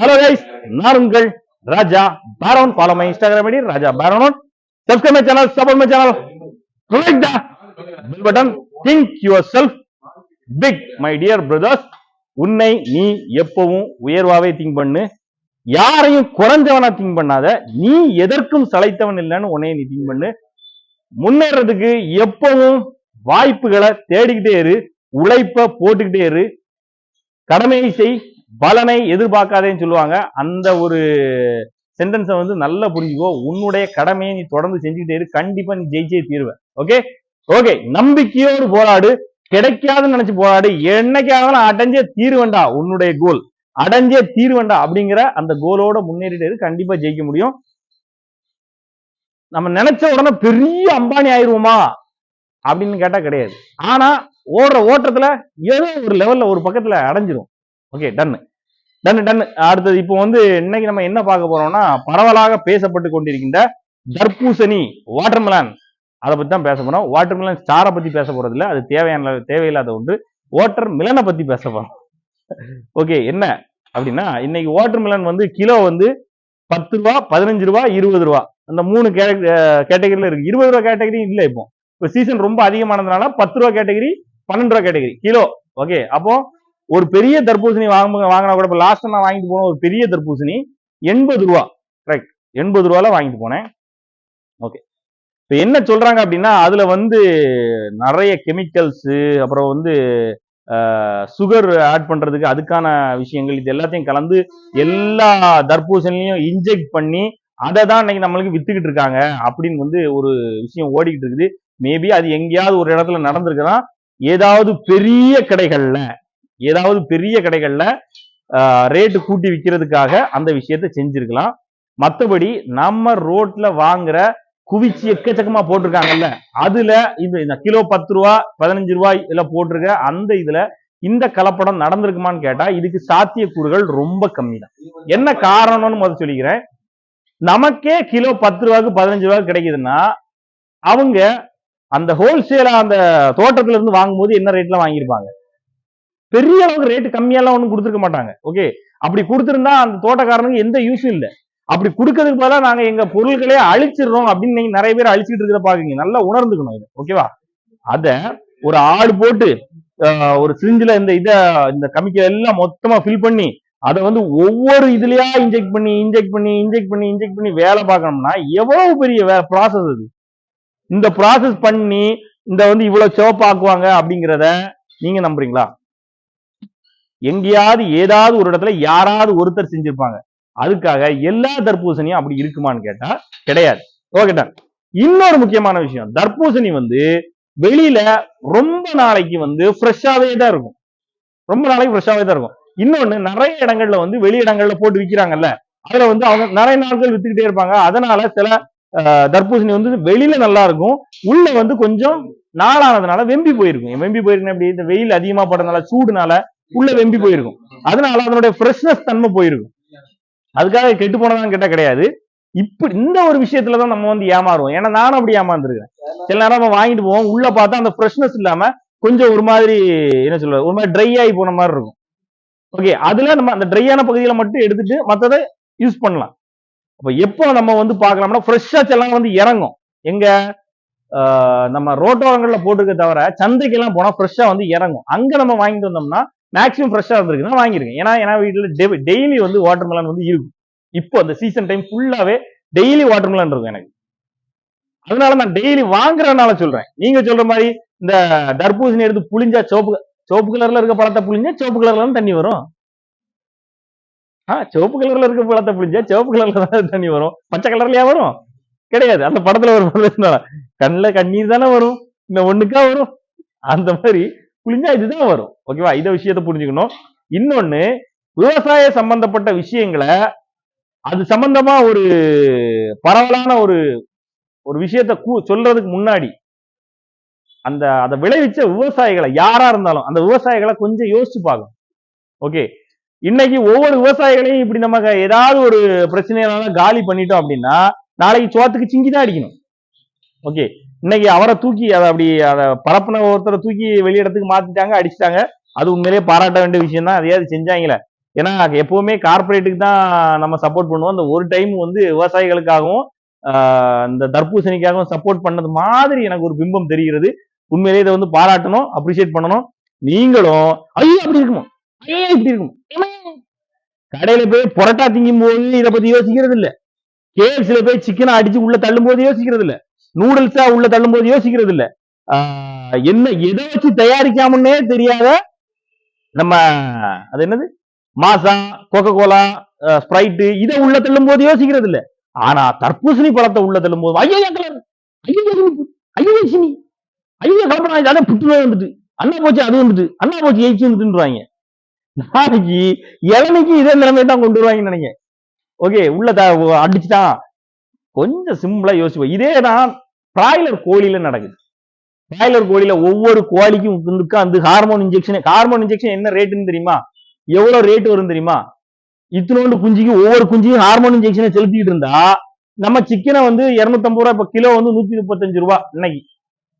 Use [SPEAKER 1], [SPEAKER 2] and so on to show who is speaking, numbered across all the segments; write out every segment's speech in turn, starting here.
[SPEAKER 1] Hello guys நான் உங்கள் Raja பேரோன் follow my Instagram ID Raja பேரோன் subscribe my channel support my channel click click bell button think yourself big my dear brothers உன்னை நீ எப்பவும் உயர்வாவே think பண்ணு. யாரையும் குறைஞ்சவனா think பண்ணாத. நீ எதற்கும் சளைத்தவன் இல்லைன்னு உன்னை நீ திங்க் பண்ணு. முன்னேறதுக்கு எப்பவும் வாய்ப்புகளை தேடிக்கிட்டே இரு. உழைப்ப போட்டுக்கிட்டே இரு. கடமையை செய். பலனை எதிர்பார்க்காதேன்னு சொல்லுவாங்க. அந்த ஒரு சென்டென்ஸை வந்து நல்லா புரிஞ்சுக்கோ. உன்னுடைய கடமையை நீ தொடர்ந்து செஞ்சுக்கிட்டே இரு. கண்டிப்பா நீ ஜெயிச்சே தீர்வேன் ஓகே ஓகே நம்பிக்கையோடு போராடு. கிடைக்காதுன்னு நினைச்சு போராடு. என்னைக்காவது அடைஞ்சே தீருவேண்டா. உன்னுடைய கோல் அடைஞ்சே தீர்வேண்டா அப்படிங்கிற அந்த கோலோட முன்னேறிட்டு கண்டிப்பா ஜெயிக்க முடியும். நம்ம நினைச்ச உடனே பெரிய அம்பானி ஆயிருவோமா? அப்படின்னு கேட்டா கிடையாது. ஆனா ஓடுற ஓட்டத்துல ஏதோ ஒரு லெவல்ல ஒரு பக்கத்துல அடைஞ்சிரும். ஓகே டன்னு டன்னு டன்னு அடுத்தது இப்போ வந்து இன்னைக்கு நம்ம என்ன பார்க்க போறோம்னா பரவலாக பேசப்பட்டு கொண்டிருக்கின்ற தர்பூசணி வாட்டர்மெலன் அதை பத்தி தான் பேச போறோம். வாட்டர்மெலன் ஸ்டாரை பத்தி பேச போறது இல்ல அது தேவையான தேவையில்லாத ஒன்று. வாட்டர் மிலனை பத்தி பேச போறோம். ஓகே என்ன அப்படின்னா இன்னைக்கு வாட்டர் மிலன் வந்து கிலோ வந்து பத்து ரூபா பதினஞ்சு ரூபா இருபது ரூபா. அந்த மூணு கேட்டகரியில இருக்கு. இருபது ரூபா கேட்டகரி இல்ல இப்போ. இப்போ சீசன் ரொம்ப அதிகமானதுனால பத்து ரூபா கேட்டகரி பன்னெண்டு ரூபா கேட்டகரி. கிலோ. ஓகே அப்போ ஒரு பெரிய தர்பூசணி வாங்க வாங்கினா கூட இப்போ லாஸ்ட் நான் வாங்கிட்டு போன ஒரு பெரிய தர்பூசணி எண்பது ரூபா. கரெக்ட் எண்பது ரூபால வாங்கிட்டு போனேன். ஓகே இப்போ என்ன சொல்றாங்க அப்படின்னா அதுல வந்து நிறைய கெமிக்கல்ஸ் அப்புறம் வந்து சுகர் ஆட் பண்றதுக்கு அதுக்கான விஷயங்கள் இது எல்லாத்தையும் கலந்து எல்லா தர்பூசணிலையும் இன்ஜெக்ட் பண்ணி அதை தான் இன்னைக்கு நம்மளுக்கு வித்துக்கிட்டு இருக்காங்க அப்படின்னு வந்து ஒரு விஷயம் ஓடிக்கிட்டு இருக்குது. மேபி அது எங்கேயாவது ஒரு இடத்துல நடந்திருக்குன்னா ஏதாவது பெரிய கடைகள்ல ஏதாவது பெரிய கடைகள்ல ரேட்டு கூட்டி விற்கிறதுக்காக அந்த விஷயத்த செஞ்சிருக்கலாம். மற்றபடி நம்ம ரோட்ல வாங்குற குவிச்சு எக்கச்சக்கமா போட்டிருக்காங்கல்ல அதுல இந்த கிலோ பத்து ரூபா பதினஞ்சு ரூபாய் இதுல போட்டிருக்க அந்த இதுல இந்த கலப்படம் நடந்திருக்குமான்னு கேட்டா இதுக்கு சாத்தியக்கூறுகள் ரொம்ப கம்மி தான் என்ன காரணம்னு முதல்ல சொல்லிக்கிறேன். நமக்கே கிலோ பத்து ரூபாய்க்கு பதினஞ்சு ரூபாய்க்கு கிடைக்குதுன்னா அவங்க அந்த ஹோல்சேலா அந்த தோட்டத்துல இருந்து வாங்கும்போது என்ன ரேட்ல வாங்கியிருப்பாங்க? பெரிய அளவுக்கு ரேட்டு கம்மியெல்லாம் ஒன்றும் கொடுத்துருக்க மாட்டாங்க. ஓகே அப்படி கொடுத்துருந்தா அந்த தோட்டக்காரனுக்கு எந்த யூஸும் இல்லை. அப்படி கொடுக்கறதுக்கு பதிலாக நாங்க எங்க பொருட்களே அழிச்சிடுறோம் அப்படின்னு நீங்க நிறைய பேர் அழிச்சிட்டு இருக்கிற பாக்குறீங்க. நல்லா உணர்ந்துக்கணும் இது. ஓகேவா அத ஒரு ஆடு போட்டு ஆஹ், ஒரு சிரிஞ்சில இந்த இத இந்த கமிக்கல் எல்லாம் மொத்தமா ஃபில் பண்ணி அதை வந்து ஒவ்வொரு இதுலயா இன்ஜெக்ட் பண்ணி இன்ஜெக்ட் பண்ணி இன்ஜெக்ட் பண்ணி இன்ஜெக்ட் பண்ணி வேலை பார்க்கணும்னா எவ்வளவு பெரிய ப்ராசஸ் அது? இந்த ப்ராசஸ் பண்ணி இந்த வந்து இவ்வளவு சிவப்பாக்குவாங்க அப்படிங்கிறத நீங்க நம்புறீங்களா? எங்கேயாவது ஏதாவது ஒரு இடத்துல யாராவது ஒருத்தர் செஞ்சிருப்பாங்க. அதுக்காக எல்லா தர்பூசணியும் அப்படி இருக்குமான்னு கேட்டா கிடையாது. ஓகேட்டா இன்னொரு முக்கியமான விஷயம் தர்பூசணி வந்து வெளியில ரொம்ப நாளைக்கு வந்து ஃப்ரெஷ்ஷாவே தான் இருக்கும். ரொம்ப நாளைக்கு ஃப்ரெஷ்ஷாவே தான் இருக்கும். இன்னொன்னு நிறைய இடங்கள்ல வந்து வெளி இடங்கள்ல போட்டு விற்கிறாங்கல்ல அதுல வந்து அவங்க நிறைய நாட்கள் வித்துக்கிட்டே இருப்பாங்க. அதனால சில தர்பூசணி வந்து வெளியில நல்லா இருக்கும். உள்ள வந்து கொஞ்சம் நாளானதுனால வெம்பி போயிருக்கும். வெம்பி போயிருக்கும் அப்படி இந்த வெயில் அதிகமா படுறதுனால சூடுனால உள்ள வெம்பி போயிருக்கும். அதனால அதனுடைய ஃப்ரெஷ்னஸ் தன்மை போயிருக்கும். அதுக்காக கெட்டு போனதான் கேட்டா கிடையாது. இப்படி இந்த ஒரு விஷயத்துலதான் நம்ம வந்து ஏமாறுவோம். ஏன்னா நானும் அப்படி ஏமாந்துருக்கேன் சில நேரம் நம்ம வாங்கிட்டு போவோம். உள்ள பார்த்தா அந்த ஃப்ரெஷ்னஸ் இல்லாம கொஞ்சம் ஒரு மாதிரி என்ன சொல்றது ஒரு மாதிரி ட்ரை ஆகி போன மாதிரி இருக்கும். ஓகே அதுல நம்ம அந்த ட்ரையான பகுதியில மட்டும் எடுத்துட்டு மத்ததை யூஸ் பண்ணலாம். அப்ப எப்போ நம்ம வந்து பார்க்கலாம்னா ஃப்ரெஷ்ஷா செல்லாம் வந்து இறங்கும். எங்க நம்ம ரோட்டோரங்கள்ல போட்டுருக்க தவிர சந்தைக்கெல்லாம் போனா ஃப்ரெஷ்ஷா வந்து இறங்கும். அங்க நம்ம வாங்கிட்டு வந்தோம்னா மேக்ஸிமம் ஃப்ரெஷ்ஷா இருந்திருக்குன்னா வாங்கியிருக்கேன் ஏன்னா ஏன்னா வீட்டுல டெய்லி வந்து வாட்டர் மெலன் வந்து இருக்கும். இப்போ அந்த சீசன் டைம் ஃபுல்லாவே டெய்லி வாட்டர் மெலன் இருக்கும் எனக்கு. அதனால நான் டெய்லி வாங்குறதுனால சொல்றேன். நீங்க சொல்ற மாதிரி இந்த தர்பூசணி எடுத்து புளிஞ்சா சிவப்பு சோப்பு கலர்ல இருக்க பழத்தை புளிஞ்சா சிவப்பு கலர்ல தண்ணி வரும். ஆ சிவப்பு கலர்ல இருக்க பழத்தை புளிஞ்சா சிவப்பு கலர்ல தான் தண்ணி வரும். பச்சை கலர்லயா வரும்? கிடையாது. அந்த படத்துல ஒரு கண்ணுல கண்ணீர் தானே வரும். இந்த ஒண்ணுக்கா வரும்? அந்த மாதிரி புளிஞ்சா இதுதான் வரும். ஓகேவா இதை விஷயத்த புரிஞ்சுக்கணும். இன்னொன்னு விவசாய சம்பந்தப்பட்ட விஷயங்களை அது சம்பந்தமா ஒரு பரவலான ஒரு ஒரு விஷயத்த கூ- சொல்றதுக்கு முன்னாடி அந்த அதை விளைவிச்ச விவசாயிகளை யாரா இருந்தாலும் அந்த விவசாயிகளை கொஞ்சம் யோசிச்சு பார்க்கணும். ஓகே இன்னைக்கு ஒவ்வொரு விவசாயிகளையும் இப்படி நமக்கு ஏதாவது ஒரு பிரச்சனைனால காலி பண்ணிட்டோம் அப்படின்னா நாளைக்கு சோத்துக்கு சிங்கி தான் அடிக்கணும். ஓகே இன்னைக்கு அவரை தூக்கி அதை அப்படி அதை பரப்புன ஒருத்தரை தூக்கி வெளியிடத்துக்கு மாத்திட்டாங்க அடிச்சிட்டாங்க. அது உண்மையிலேயே பாராட்ட வேண்டிய விஷயம் தான் அதையாவது செஞ்சாங்களே. ஏன்னா எப்பவுமே கார்ப்பரேட்டுக்கு தான் நம்ம சப்போர்ட் பண்ணுவோம். அந்த ஒரு டைம் வந்து விவசாயிகளுக்காகவும் ஆஹ் இந்த தர்பூசணிக்காகவும் சப்போர்ட் பண்ணது மாதிரி எனக்கு ஒரு பிம்பம் தெரிகிறது. உண்மையிலேயே இதை வந்து பாராட்டணும் அப்ரிசியேட் பண்ணணும். நீங்களும் ஐயோ அப்படி இருக்குமா? ஐயோ இப்படி இருக்கும்? கடையில போய் புரட்டா திங்கும் போது இதை பத்தி யோசிக்கிறது இல்ல கேஎஃப்சில போய் சிக்கனை அடிச்சு உள்ள தள்ளும் போது யோசிக்கிறது இல்லை நூடுல்ஸா உள்ள தள்ளும் போது யோசிக்கிறது இல்ல என்ன எதை வச்சு தயாரிக்காமன்னே தெரியாத நம்ம அது என்னது? மாசா கோகோ கோலா ஸ்ப்ரைட்டு இதை உள்ள தள்ளும் போது யோசிக்கிறது இல்ல ஆனா தர்பூசணி பழத்தை உள்ள தள்ளும் போது ஐயோ கலர் ஐயோ ஐயோ சினி! ஐயோ கலப்படம் அதான் புற்றுநோய் வந்துட்டு. அண்ணா போச்சு அது வந்துட்டு. அண்ணா போச்சு எயிச்சு வந்துட்டுன்றாங்க. நாளைக்கு இளநிக்கு இதே நிலைமை தான் கொண்டு வருவாங்கன்னு நினைங்க ஓகே உள்ள த- அடிச்சுட்டான் கொஞ்சம் சிம்பிளா யோசிப்போம். இதே தான் பிராய்லர் கோழியில நடக்குது. பிராய்லர் கோழியில ஒவ்வொரு கோழிக்கும் வந்து அந்த ஹார்மோன் இன்ஜெக்ஷன் ஹார்மோன் இன்ஜெக்ஷன் என்ன ரேட்டுன்னு தெரியுமா? எவ்வளவு ரேட் வரும் தெரியுமா? இத்தனோண்டு குஞ்சுக்கு ஒவ்வொரு குஞ்சுக்கும் ஹார்மோன் இன்ஜெக்ஷனை செலுத்திட்டு இருந்தா நம்ம சிக்கனை வந்து 250 ரூபா இப்ப கிலோ வந்து நூத்தி முப்பத்தஞ்சு ரூபா இன்னைக்கு.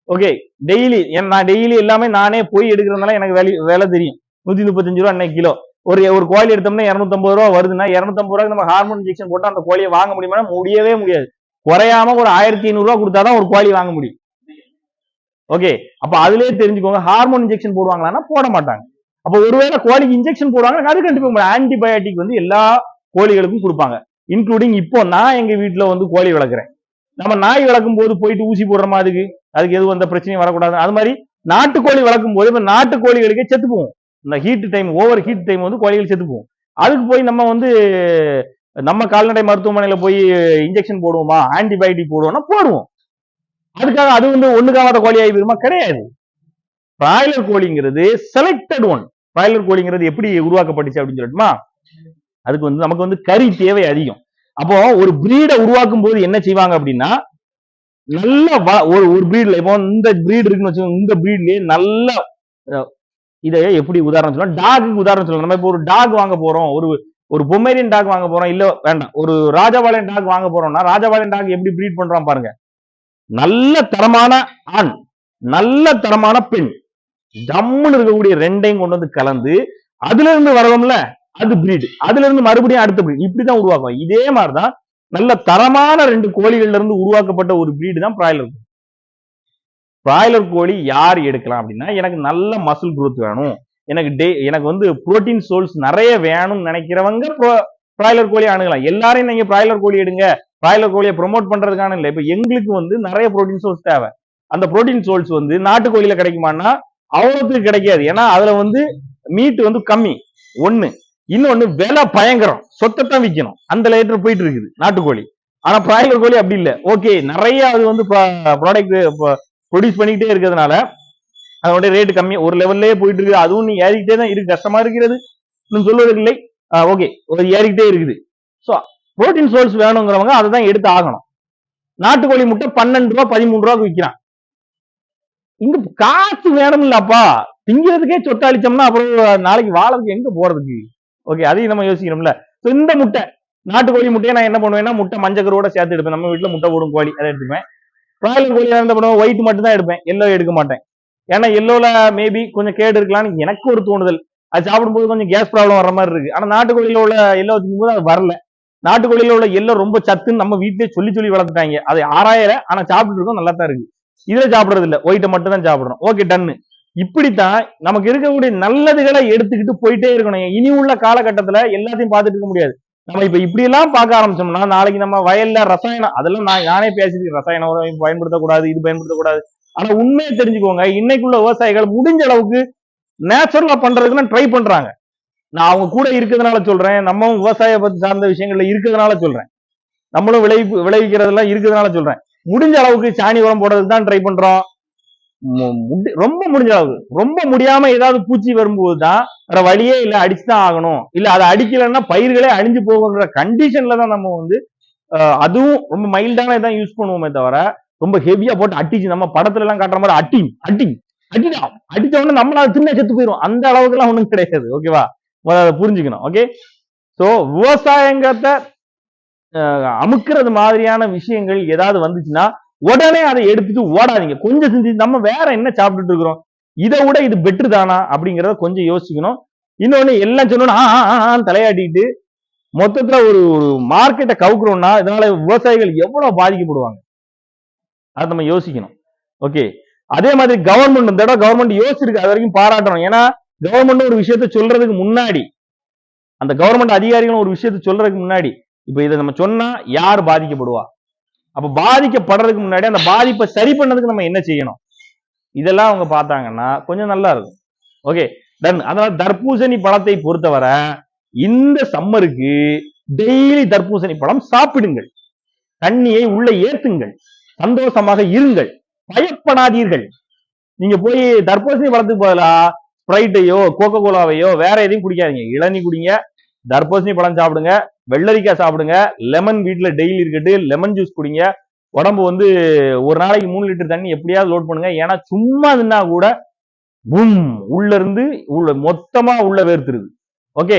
[SPEAKER 1] ஓகே டெய்லி நான் டெய்லி எல்லாமே நானே போய் எடுக்கிறதுனால எனக்கு வேலை வேலை தெரியும். நூத்தி முப்பத்தஞ்சு ரூபா இன்னைக்கு கிலோ ஒரு ஒரு கோழி எடுத்தோம்னா 250 ரூபா வருதுன்னா 250 ரூபாய்க்கு நம்ம ஹார்மோன் இன்ஜெக்ஷன் போட்டு அந்த கோழியை வாங்க முடியுமா முடியவே முடியாது. குறையாம ஒரு ஆயிரத்தி ஐநூறுரூவா கொடுத்தாதான் ஒரு கோழி வாங்க முடியும். ஓகே அப்ப அதுலயே தெரிஞ்சுக்கோங்க. ஹார்மோன் இன்ஜெக்ஷன் போடுவாங்களான்னா போட மாட்டாங்க. அப்ப ஒருவேளை கோழிக்கு இன்ஜெக்ஷன் போடுவாங்க அது கண்டிப்பா ஆன்டிபயோட்டிக் வந்து எல்லா கோழிகளுக்கும் கொடுப்பாங்க. இன்க்ளூடிங் இப்போ நான் எங்க வீட்டுல வந்து கோழி வளர்க்குறேன். நம்ம நாய் வளர்க்கும் போது போயிட்டு ஊசி போடுறோமா அதுக்கு அதுக்கு எதுவும் அந்த பிரச்சனையும் வரக்கூடாது. அது மாதிரி நாட்டுக்கோழி வளர்க்கும் போது இப்ப நாட்டு கோழிகளுக்கே செத்து போவோம் இந்த heat time over heat time வந்து கோழிகள் செத்து போவோம் அதுக்கு போய் நம்ம வந்து நம்ம கால்நடை மருத்துவமனையில போய் இன்ஜெக்ஷன் போடுவோமா? ஆன்டிபயோட்டிக் போடுவோம்னா போடுவோம். அதுக்காக அது வந்து ஒண்ணுக்காவாத கோழி ஆகி கிடையாது. பிராய்லர் கோழிங்கிறது செலக்டட் ஒன் பிராய்லர் கோழிங்கிறது எப்படி உருவாக்கப்பட்டுச்சு அப்படின்னு சொல்லட்டுமா? அதுக்கு வந்து நமக்கு வந்து கறி தேவை அதிகம். அப்போ ஒரு பிரீடை உருவாக்கும் போது என்ன செய்வாங்க அப்படின்னா நல்ல ஒரு ஒரு பிரீட்ல இப்போ இந்த பிரீடு இருக்குன்னு வச்சுக்கோங்க இந்த பிரீட்லயே நல்ல இதை எப்படி உதாரணம் சொல்லலாம் டாகுக்கு உதாரணம் சொல்லலாம் நம்ம இப்போ ஒரு டாக் வாங்க போறோம். ஒரு ஒரு பொம்மேரியன் டாக் வாங்க போறோம் இல்ல வேண்டாம். ஒரு ராஜபாளையன் டாக் வாங்க போறோம்னா ராஜபாளையம் டாக் எப்படி பிரீட் பண்றான் பாருங்க. நல்ல தரமான ஆண் நல்ல தரமான பெண். ஜம்முன்னு இருக்கக்கூடிய ரெண்டையும் கொண்டு வந்து கலந்து அதுல இருந்து வரதும்ல அது பிரீடு அதுல இருந்து மறுபடியும் அடுத்த பிரீட் இப்படிதான் உருவாக்கும் இதே மாதிரிதான் நல்ல தரமான ரெண்டு கோழிகள்ல இருந்து உருவாக்கப்பட்ட ஒரு பிரீடு தான் பிராய்லர் பிராய்லர் கோழி யார் எடுக்கலாம் அப்படின்னா எனக்கு நல்ல மசில் குரோத் வேணும். எனக்கு டே எனக்கு வந்து புரோட்டீன் சோல்ஸ் நிறைய வேணும்னு நினைக்கிறவங்க ப்ராய்லர் கோழி அணுகலாம். எல்லாரையும் நீங்க ப்ராய்லர் கோழி எடுங்க. ப்ராய்லர் கோழியை ப்ரொமோட் பண்றதுக்கான இல்லை இப்ப எங்களுக்கு வந்து நிறைய புரோட்டீன் சோல்ஸ் தேவை. அந்த புரோட்டீன் சோல்ஸ் வந்து நாட்டுக்கோழியில கிடைக்குமான்னா அவ்வளோத்துக்கு கிடைக்காது. ஏன்னா அதுல வந்து மீட் வந்து கம்மி. ஒண்ணு. இன்னொன்னு விலை பயங்கரம். சொத்தைத்தான் விற்கணும் அந்த லேட்டர் போயிட்டு இருக்குது நாட்டுக்கோழி. ஆனா ப்ராய்லர் கோழி அப்படி இல்லை. ஓகே நிறைய அது வந்து ப்ராடக்ட் ப்ரொடியூஸ் பண்ணிக்கிட்டே இருக்கிறதுனால அதோட ரேட் கம்மி. ஒரு லெவல்லே போயிட்டு இருக்குது. அதுவும் நீ ஏறிக்கிட்டே தான் இருக்கு. கஷ்டமா இருக்கிறது. இன்னும் சொல்வதில்லை. ஓகே ஒரு ஏறிக்கிட்டே இருக்குது. ஸோ புரோட்டீன் சோர்ஸ் வேணுங்கிறவங்க அதை தான் எடுத்து ஆகணும். நாட்டுக்கோழி முட்டை பன்னெண்டு ரூபா பதிமூணு ரூபாய்க்கு விற்கிறான். இங்க காசு இல்லப்பா திங்கிறதுக்கே சொட்டாளிச்சோம்னா அப்புறம் நாளைக்கு வாழறதுக்கு எங்க போறதுக்கு? ஓகே அதையும் நம்ம யோசிக்கணும்ல. ஸோ இந்த முட்டை நாட்டுக்கோழி முட்டையை நான் என்ன பண்ணுவேன்னா முட்டை மஞ்சக்கரோட சேர்த்து எடுப்பேன். நம்ம வீட்டுல முட்டை போடும் கோழி அதை எடுத்துப்பேன். பிராய்லர் கோழி என்ன பண்ணுவேன்? ஒயிட் மட்டும் தான் எடுப்பேன். எல்லோ எடுக்க மாட்டேன். ஏன்னா எல்லோல மேபி கொஞ்சம் கேடு இருக்கலாம்னு எனக்கு ஒரு தோணுதல். அது சாப்பிடும்போது கொஞ்சம் கேஸ் ப்ராப்ளம் வர மாதிரி இருக்கு. ஆனா நாட்டுக்கோழியில உள்ள எல்லோ போது அது வரல. நாட்டுக்கோழியில உள்ள எல்லோ ரொம்ப சத்துன்னு நம்ம வீட்டிலேயே சொல்லி சொல்லி வளர்த்துட்டாங்க. அது ஆறாயிர ஆனா சாப்பிட்டு இருக்கோம் நல்லா தான் இருக்கு. இதுல சாப்பிடுறது இல்ல. ஒயிட்டை மட்டும் தான் சாப்பிடுறோம் ஓகே டன்னு இப்படித்தான் நமக்கு இருக்கக்கூடிய நல்லதுகளை எடுத்துக்கிட்டு போயிட்டே இருக்கணும். இனி உள்ள காலகட்டத்துல எல்லாத்தையும் பார்த்துட்டு இருக்க முடியாது. நம்ம இப்ப இப்படி எல்லாம் பார்க்க ஆரம்பிச்சோம்னா நாளைக்கு நம்ம வயல்ல ரசாயனம் அதெல்லாம் நான் நானே பேசிட்டு ரசாயனம் உரம் பயன்படுத்தக்கூடாது இது பயன்படுத்தக்கூடாது. ஆனா உண்மையை தெரிஞ்சுக்கோங்க இன்னைக்குள்ள விவசாயிகள் முடிஞ்ச அளவுக்கு நேச்சுரலா பண்றதுக்குன்னு ட்ரை பண்றாங்க. நான் அவங்க கூட இருக்கிறதுனால சொல்றேன் நம்ம விவசாய பத்தி சார்ந்த விஷயங்கள்ல இருக்கிறதுனால சொல்றேன். நம்மளும் விளை விளைவிக்கிறதெல்லாம் இருக்கிறதுனால சொல்றேன். முடிஞ்ச அளவுக்கு சாணி உரம் போடுறதுக்கு தான் ட்ரை பண்றோம். மு- முடி- ரொம்ப முடிஞ்ச அளவுக்கு ரொம்ப முடியாம ஏதாவது பூச்சி வரும்போது தான் வேற வழியே இல்லை அடிச்சுதான் ஆகணும். இல்ல அதை அடிக்கலைன்னா பயிர்களே அழிஞ்சு போகுன்ற கண்டிஷன்ல தான் நம்ம வந்து அதுவும் ரொம்ப மைல்டான இதான் யூஸ் பண்ணுவோமே தவிர ரொம்ப ஹெவியா போட்டு அடிச்சு நம்ம படத்துல எல்லாம் காட்டுற மாதிரி அட்டி அட்டி அடிடா. அடிச்ச உடனே நம்மளால அது தின்ன செத்து போயிடும் அந்த அளவுக்கு எல்லாம் ஒண்ணும் கிடையாது. ஓகேவா முதல்ல அதை புரிஞ்சுக்கணும். ஓகே சோ விவசாயங்கிறத அமுக்கிறது மாதிரியான விஷயங்கள் ஏதாவது வந்துச்சுன்னா உடனே அதை எடுத்துட்டு ஓடாதீங்க. கொஞ்சம் செஞ்சு நம்ம வேற என்ன சாப்பிட்டுட்டு இருக்கிறோம்? இதை விட இது பெட்ரு தானா? அப்படிங்கறத கொஞ்சம் யோசிக்கணும் இன்னொன்னு எல்லாம் சொன்னோன்னு தலையாட்டிட்டு மொத்தத்துல ஒரு ஒரு மார்க்கெட்டை கவுக்குறோம்னா இதனால விவசாயிகள் எவ்வளவு பாதிக்கப்படுவாங்க? அதை நம்ம யோசிக்கணும். ஓகே அதே மாதிரி கவர்மெண்ட் இந்த இடம் கவர்மெண்ட் யோசிச்சிருக்கு அது வரைக்கும் பாராட்டணும். ஏன்னா கவர்மெண்ட் ஒரு விஷயத்த சொல்றதுக்கு முன்னாடி அந்த கவர்மெண்ட் அதிகாரிகளும் ஒரு விஷயத்த சொல்றதுக்கு முன்னாடி இப்ப இதை நம்ம சொன்னா யார் பாதிக்கப்படுவா? அப்ப பாதிக்கப்படுறதுக்கு முன்னாடி அந்த பாதிப்பை சரி பண்ணதுக்கு நம்ம என்ன செய்யணும்? இதெல்லாம் அவங்க பார்த்தாங்கன்னா கொஞ்சம் நல்லா இருக்கும். ஓகே டன் அதனால தர்பூசணி பழத்தை பொறுத்தவரை இந்த சம்மருக்கு டெய்லி தர்பூசணி பழம் சாப்பிடுங்கள். தண்ணியை உள்ள ஏத்துங்கள். சந்தோஷமாக இருங்கள். பயப்படாதீர்கள். நீங்க போய் தர்பூசணி பழத்துக்கு பதிலா ஸ்ப்ரைட்டையோ கோகோ கோலாவையோ வேற எதையும் குடிக்காதீங்க. இளநீ குடிங்க தர்பூசணி பழம் சாப்பிடுங்க வெள்ளரிக்காய் சாப்பிடுங்க லெமன் வீட்டில் டெய்லி இருக்கட்டு லெமன் ஜூஸ் குடிங்க. உடம்பு வந்து ஒரு நாளைக்கு மூணு லிட்டர் தண்ணி எப்படியாவது லோட் பண்ணுங்க. ஏன்னா சும்மா தின்னா கூட பும் உள்ள இருந்து உள்ள மொத்தமா உள்ள வேர்த்துருது. ஓகே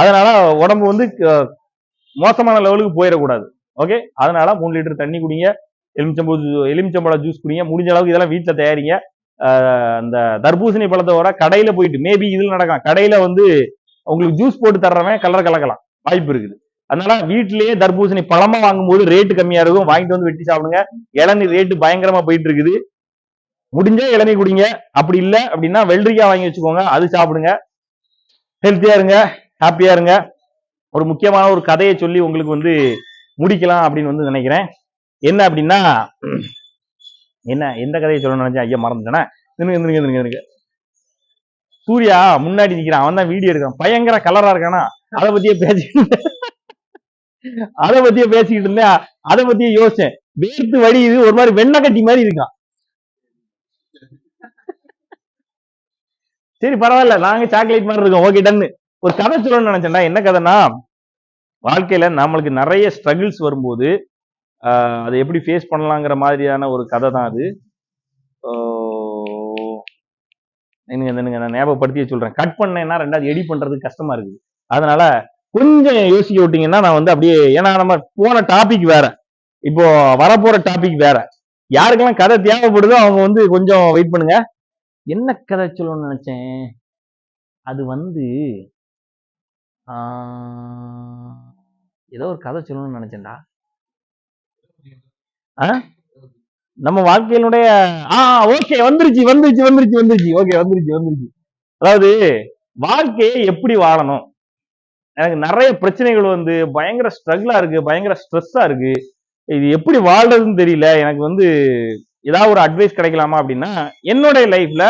[SPEAKER 1] அதனால உடம்பு வந்து மோசமான லெவலுக்கு போயிடக்கூடாது. ஓகே அதனால மூணு லிட்டர் தண்ணி குடிங்க. எலுமிச்சம்பூ எலுமிச்சம்பழம் ஜூஸ் குடிங்க. முடிஞ்ச அளவுக்கு இதெல்லாம் வீட்டில் தயாரிங்க. அந்த தர்பூசணி பழத்தோட கடையில போயிட்டு மேபி இதுல நடக்கலாம். கடையில வந்து உங்களுக்கு ஜூஸ் போட்டு தர்றவன் கலர் கலக்கலாம். வாய்ப்பு இருக்குது. அதனால வீட்டிலேயே தர்பூசணி பழமா வாங்கும்போது ரேட்டு கம்மியா இருக்கும். வாங்கிட்டு வந்து வெட்டி சாப்பிடுங்க. இளநீ ரேட்டு பயங்கரமா போயிட்டு இருக்குது. முடிஞ்சா இளநீ குடிங்க. அப்படி இல்லை அப்படின்னா வெள்ளரிக்காய் வாங்கி வச்சுக்கோங்க. அது சாப்பிடுங்க. ஹெல்த்தியா இருங்க. ஹாப்பியா இருங்க. ஒரு முக்கியமான ஒரு கதையை சொல்லி உங்களுக்கு வந்து முடிக்கலாம் அப்படின்னு வந்து நினைக்கிறேன். என்ன அப்படின்னா என்ன எந்த கதையை சொல்லணும்னு நினைச்சேன் ஐயா மறந்துட்டேன்னா இருந்துருங்க சூர்யா முன்னாடி நிக்கிறான். அவன் தான் வீடியோ இருக்கான் பயங்கர கலரா இருக்கானா? அதை பத்தியே பேசிக்கிட்டு அதை பத்தியே பேசிக்கிட்டு இருந்தேன். அதை பத்தியே யோசிச்சேன். வேர்த்து வடியுது ஒரு மாதிரி வெண்ணெய் கட்டி மாதிரி இருக்கான். சரி பரவாயில்ல. நாங்க சாக்லேட் மாதிரி இருக்கோம். ஓகே டன்னு ஒரு கதை சொல்லணும்னு நினைச்சேன்டா. என்ன கதைனா வாழ்க்கையில நம்மளுக்கு நிறைய ஸ்ட்ரகிள்ஸ் வரும்போது அதை எப்படி ஃபேஸ் பண்ணலாங்கிற மாதிரியான ஒரு கதை தான் அது. என்னங்க என்னங்க நான் ஞாபகப்படுத்தியே சொல்றேன். கட் பண்ணேன்னா ரெண்டாவது எடி பண்றது கஷ்டமா இருக்குது. அதனால கொஞ்சம் யோசிக்க விட்டீங்கன்னா நான் வந்து அப்படியே ஏன்னா நம்ம போன டாபிக் வேற. இப்போ வரப்போற டாபிக் வேற. யாருக்கெல்லாம் கதை தேவைப்படுதோ அவங்க வந்து கொஞ்சம் வெயிட் பண்ணுங்க. என்ன கதை சொல்லணும்னு நினைச்சேன்? அது வந்து ஏதோ ஒரு கதை சொல்லணும்னு நினைச்சேன்டா. நம்ம வாழ்க்கையினுடைய ஆ ஓகே வந்துருச்சு வந்துருச்சு வந்துருச்சு வந்துருச்சு. ஓகே வந்துருச்சு வந்துருச்சு. அதாவது வாழ்க்கையை எப்படி வாழணும்? எனக்கு நிறைய பிரச்சனைகள் வந்து பயங்கர ஸ்ட்ரகிளா இருக்கு பயங்கர ஸ்ட்ரெஸ்ஸா இருக்கு. இது எப்படி வாழ்றதுன்னு தெரியல. எனக்கு வந்து ஏதாவது ஒரு அட்வைஸ் கிடைக்கலாமா அப்படின்னா என்னுடைய லைஃப்ல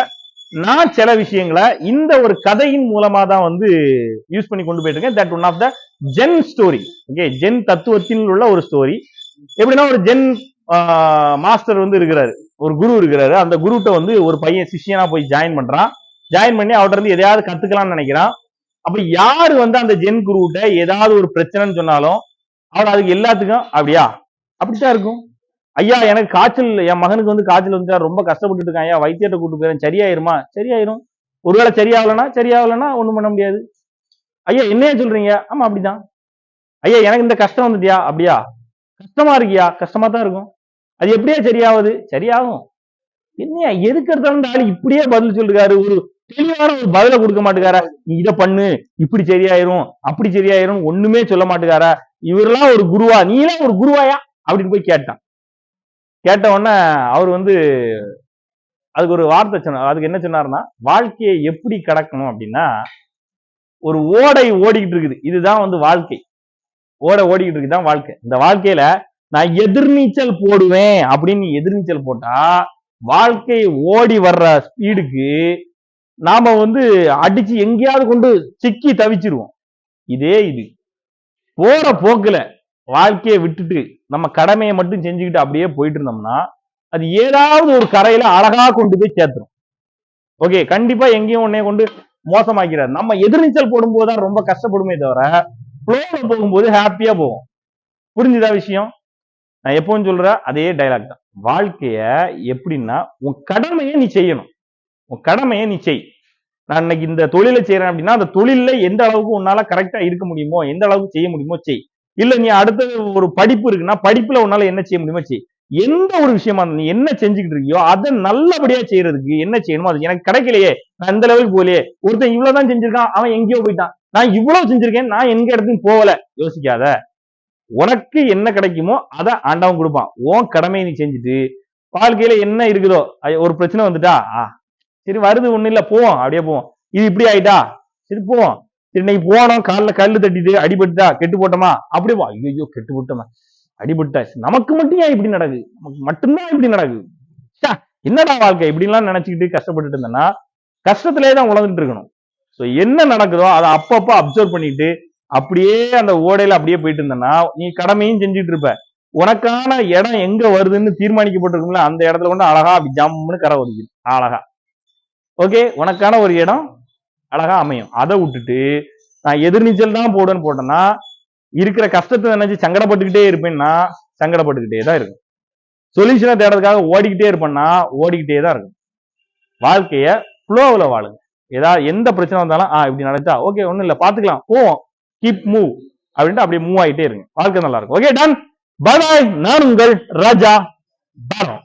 [SPEAKER 1] நான் சில விஷயங்களை இந்த ஒரு கதையின் மூலமா தான் வந்து யூஸ் பண்ணி கொண்டு போயிட்டு இருக்கேன். That one of the zen story okay zen தத்துவத்தில் உள்ள ஒரு ஸ்டோரி எப்படின்னா ஒரு ஜென் மாஸ்டர் வந்து இருக்கிறாரு. ஒரு குரு இருக்கிறாரு. அந்த குருட்ட வந்து ஒரு பையன் சிஷ்யனா போய் ஜாயின் பண்றான். ஜாயின் பண்ணி அவர்ட்ட இருந்து எதையாவது கத்துக்கலாம்னு நினைக்கிறான். அப்ப யாரு வந்து அந்த ஜென் குருகிட்ட ஏதாவது ஒரு பிரச்சனைன்னு சொன்னாலும் அவர் அதுக்கு எல்லாத்துக்கும் அப்படியா? அப்படித்தான் இருக்கும். ஐயா எனக்கு காய்ச்சல் என் மகனுக்கு வந்து காய்ச்சல் வந்து ரொம்ப கஷ்டப்பட்டுட்டு இருக்கான். ஐயா வைத்தியத்தை கூட்டு போயிறேன் சரியாயிருமா? சரியாயிரும். ஒருவேளை சரியாகலன்னா சரியாகலன்னா ஒன்றும் பண்ண முடியாது. ஐயா என்னையா சொல்றீங்க? ஆமா அப்படிதான். ஐயா எனக்கு இந்த கஷ்டம் வந்துட்டியா? அப்படியா. கஷ்டமா இருக்கியா? கஷ்டமா தான் இருக்கும். அது எப்படியா சரியாவது? சரியாகும். என்னையா எதுக்கு எடுத்தாலும் இப்படியே பதில் சொல்லிருக்காரு ஒரு தெளிவான ஒரு பதில கொடுக்க மாட்டேங்காரா நீ இதை பண்ணு இப்படி சரியாயிரும் அப்படி சரியாயிரும் ஒண்ணுமே சொல்ல மாட்டேங்காரா இவரெல்லாம் ஒரு குருவா? நீ எல்லாம் ஒரு குருவாயா? அப்படின்னு போய் கேட்டான். கேட்ட உடனே அவர் வந்து அதுக்கு ஒரு வார்த்தை சொன்னார். அதுக்கு என்ன சொன்னாருன்னா வாழ்க்கையை எப்படி கடக்கணும் அப்படின்னா ஒரு ஓடை ஓடிக்கிட்டு இருக்குது. இதுதான் வந்து வாழ்க்கை. ஓட ஓடிக்கிட்டு இருக்குதான் வாழ்க்கை. இந்த வாழ்க்கையில நான் எதிர்நீச்சல் போடுவேன் அப்படின்னு எதிர்நீச்சல் போட்டா வாழ்க்கை ஓடி வர்ற ஸ்பீடுக்கு நாம வந்து அடிச்சு எங்கேயாவது கொண்டு சிக்கி தவிச்சிருவோம். இதே இது. போற போக்குல வாழ்க்கையை விட்டுட்டு நம்ம கடமையை மட்டும் செஞ்சுக்கிட்டு அப்படியே போயிட்டு இருந்தோம்னா அது ஏதாவது ஒரு கரையில அழகா கொண்டு போய் சேர்த்துரும். ஓகே கண்டிப்பா எங்கேயும் ஒன்னே கொண்டு மோசமாக்கிறார் நம்ம எதிர்நீச்சல் போடும்போது தான் ரொம்ப கஷ்டப்படுமே தவிர ஃப்ளோல போகும்போது ஹாப்பியா போகும் புரிஞ்சுதா விஷயம்? நான் எப்பவும் சொல்ற அதே டைலாக் தான். வாழ்க்கைய எப்படின்னா உன் கடமையை நீ செய்யணும். உன் கடமையை நீ செய். நான் இன்னைக்கு இந்த தொழிலை செய்யறேன் அப்படின்னா அந்த தொழில்ல எந்த அளவுக்கு உன்னால கரெக்டா இருக்க முடியுமோ எந்த அளவுக்கு செய்ய முடியுமோ செய். இல்ல நீ அடுத்தது ஒரு படிப்பு இருக்குன்னா படிப்புல உன்னால என்ன செய்ய முடியுமோ செய். எந்த ஒரு விஷயமா நீ என்ன செஞ்சுக்கிட்டு இருக்கியோ அதை நல்லபடியா செய்யறதுக்கு என்ன செய்யணுமோ அது எனக்கு கிடைக்கலையே நான் இந்த லெவலுக்கு போகலையே. ஒருத்தன் இவ்வளவுதான் செஞ்சிருக்கான் அவன் எங்கேயோ போயிட்டான். நான் இவ்வளவு செஞ்சிருக்கேன் நான் எங்க இடத்துக்கும் போகல. யோசிக்காத. உனக்கு என்ன கிடைக்குமோ அதை ஆண்டவன் கொடுப்பான். உன் கடமையை நீ செஞ்சுட்டு வாழ்க்கையில என்ன இருக்குதோ ஒரு பிரச்சனை வந்துட்டா ஆ, சரி வருது ஒண்ணு இல்ல போவோம் அப்படியே போவோம். இது இப்படி ஆயிட்டா சரி போவோம். சரி இன்னைக்கு போனோம் காலில் கல்லு தட்டிட்டு அடிபட்டுட்டா கெட்டு போட்டோமா? அப்படியே போ ஐயோ கெட்டு போட்டோமா? அடிபட்டா நமக்கு மட்டும் ஏன் இப்படி நடக்குது? நமக்கு மட்டும்தான் இப்படி நடக்குது. என்னடா வாழ்க்கை? இப்படிலாம் நினைச்சுக்கிட்டு கஷ்டப்பட்டுட்டு இருந்தேன்னா கஷ்டத்திலே தான் உழந்துட்டு இருக்கணும். ஸோ என்ன நடக்குதோ அதை அப்பப்போ அப்சர்வ் பண்ணிட்டு அப்படியே அந்த ஓடையில அப்படியே போயிட்டு இருந்தேன்னா நீ கடமையும் செஞ்சுட்டு இருப்ப. உனக்கான இடம் எங்க வருதுன்னு தீர்மானிக்கப்பட்டிருக்கும்ல அந்த இடத்துல கொண்டு அழகா அப்படி ஜம்முன்னு கரை ஒதுக்கிடும் அழகா. ஓகே உனக்கான ஒரு இடம் அழகா அமையும். அதை விட்டுட்டு நான் எதிர்நீச்சல் தான் போடுன்னு போட்டேன்னா இருக்கிற கஷ்டத்தை நினைச்சு சங்கடப்பட்டுக்கிட்டே இருப்பேன்னா சங்கடப்பட்டுக்கிட்டே தான் இருக்கும். சொல்யூஷனை தேடுறதுக்காக ஓடிக்கிட்டே இருப்பேன்னா ஓடிக்கிட்டே தான் இருக்கும். வாழ்க்கைய ஃப்ளோவில் வாழுங்க. ஏதாவது எந்த பிரச்சனை வந்தாலும் ஆ இப்படி நடந்தா ஓகே ஒன்றும் இல்லை பார்த்துக்கலாம். போவோம். கீப் மூவ் அப்படின்ட்டு அப்படியே மூவ் ஆகிட்டே இருங்க. வாழ்க்கை நல்லா இருக்கும். ஓகே டன் பாய் நான் உங்கள் ராஜா பானோ